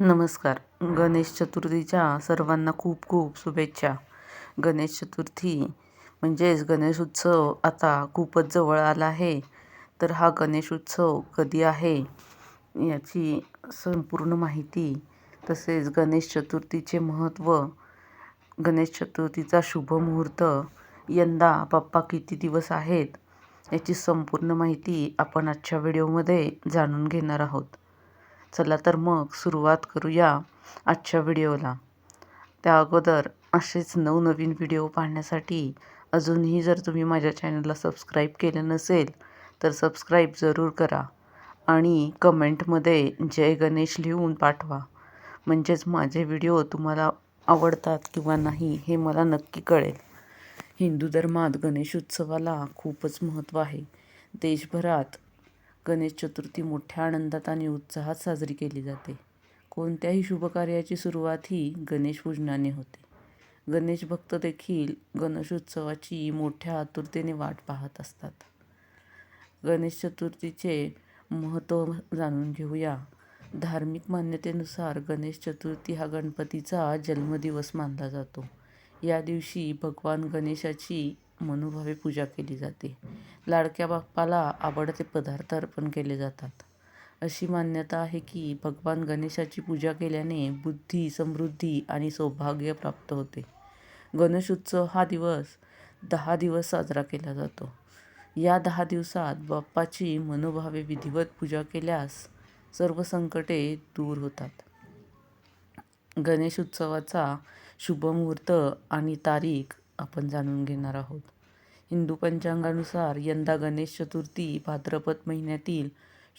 नमस्कार. गणेश चतुर्थीच्या सर्वांना खूप खूप शुभेच्छा. गणेश चतुर्थी म्हणजेच गणेश उत्सव आता खूपच जवळ आला आहे. तर हा गणेश उत्सव कधी आहे याची संपूर्ण माहिती तसेच गणेश चतुर्थीचे महत्त्व गणेश चतुर्थीचा शुभ मुहूर्त यंदा बाप्पा किती दिवस आहेत याची संपूर्ण माहिती आपण आजच्या व्हिडिओमध्ये जाणून घेणार आहोत. चला तर मग सुरुवात करूया आजच्या व्हिडिओला. त्या अगोदर असेच नवनवीन व्हिडिओ पाहण्यासाठी अजूनही जर तुम्ही माझ्या चॅनलला सबस्क्राईब केलं नसेल तर सबस्क्राईब जरूर करा आणि कमेंटमध्ये जय गणेश लिहून पाठवा. म्हणजेच माझे व्हिडिओ तुम्हाला आवडतात किंवा नाही हे मला नक्की कळेल. हिंदू धर्मात गणेश उत्सवाला खूपच महत्त्व आहे. देशभरात गणेश चतुर्थी मोठ्या आनंदात आणि उत्साहात साजरी केली जाते. कोणत्याही शुभकार्याची सुरुवात ही गणेश पूजनाने होते. गणेश भक्त देखील गणेशोत्सवाची मोठ्या आतुरतेने वाट पाहत असतात. गणेश चतुर्थीचे महत्त्व जाणून घेऊया. धार्मिक मान्यतेनुसार गणेश चतुर्थी हा गणपतीचा जन्मदिवस मानला जातो. या दिवशी भगवान गणेशाची मनोभावे पूजा केली जाते. लाडक्या बाप्पाला आवडते पदार्थ अर्पण केले जातात. अशी मान्यता आहे की भगवान गणेशाची पूजा केल्याने बुद्धी समृद्धी आणि सौभाग्य प्राप्त होते. गणेश उत्सव हा दिवस दहा दिवस साजरा केला जातो. या दहा दिवसात बाप्पाची मनोभावे विधिवत पूजा केल्यास सर्व संकटे दूर होतात. गणेश उत्सवाचा शुभमुहूर्त आणि तारीख आपण जाणून घेणार आहोत. हिंदू पंचांगानुसार यंदा गणेश चतुर्थी भाद्रपद महिन्यातील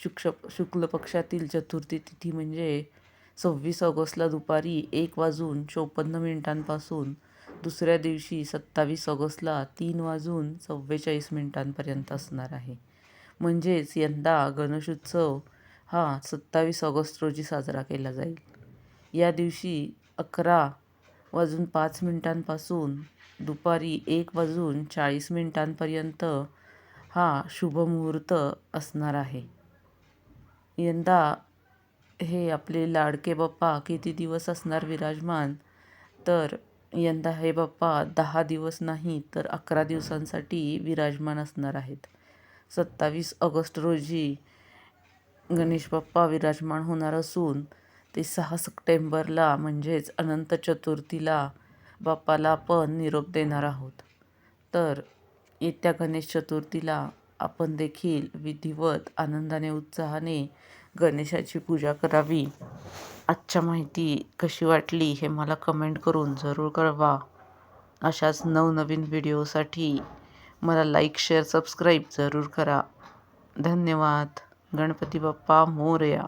शुक्ष शुक्ल पक्षातील चतुर्थी तिथी म्हणजे सव्वीस ऑगस्टला दुपारी एक वाजून चोपन्न मिनिटांपासून दुसऱ्या दिवशी सत्तावीस ऑगस्टला तीन वाजून चव्वेचाळीस मिनिटांपर्यंत असणार आहे. म्हणजेच यंदा गणेशोत्सव हा सत्तावीस ऑगस्ट रोजी साजरा केला जाईल. या दिवशी अकरा वाजून पाच मिनिटांपासून दुपारी एक वाजून चाळीस मिनिटांपर्यंत हा शुभमुहूर्त असणार आहे. यंदा हे आपले लाडके बाप्पा किती दिवस असणार विराजमान? तर यंदा हे बाप्पा दहा दिवस नाही तर अकरा दिवसांसाठी विराजमान असणार आहेत. सत्तावीस ऑगस्ट रोजी गणेश बाप्पा विराजमान होणार असून ते सहा सप्टेंबरला म्हणजेच अनंत चतुर्थीला बाप्पाला आपण निरोप देणार आहोत. तर येत्या गणेश चतुर्थीला आपण देखील विधिवत आनंदाने उत्साहाने गणेशाची पूजा करावी. आजच्या माहिती कशी वाटली हे मला कमेंट करून जरूर कळवा. अशाच नवनवीन व्हिडिओसाठी मला लाईक शेअर सबस्क्राईब जरूर करा. धन्यवाद. गणपती बाप्पा मोरया.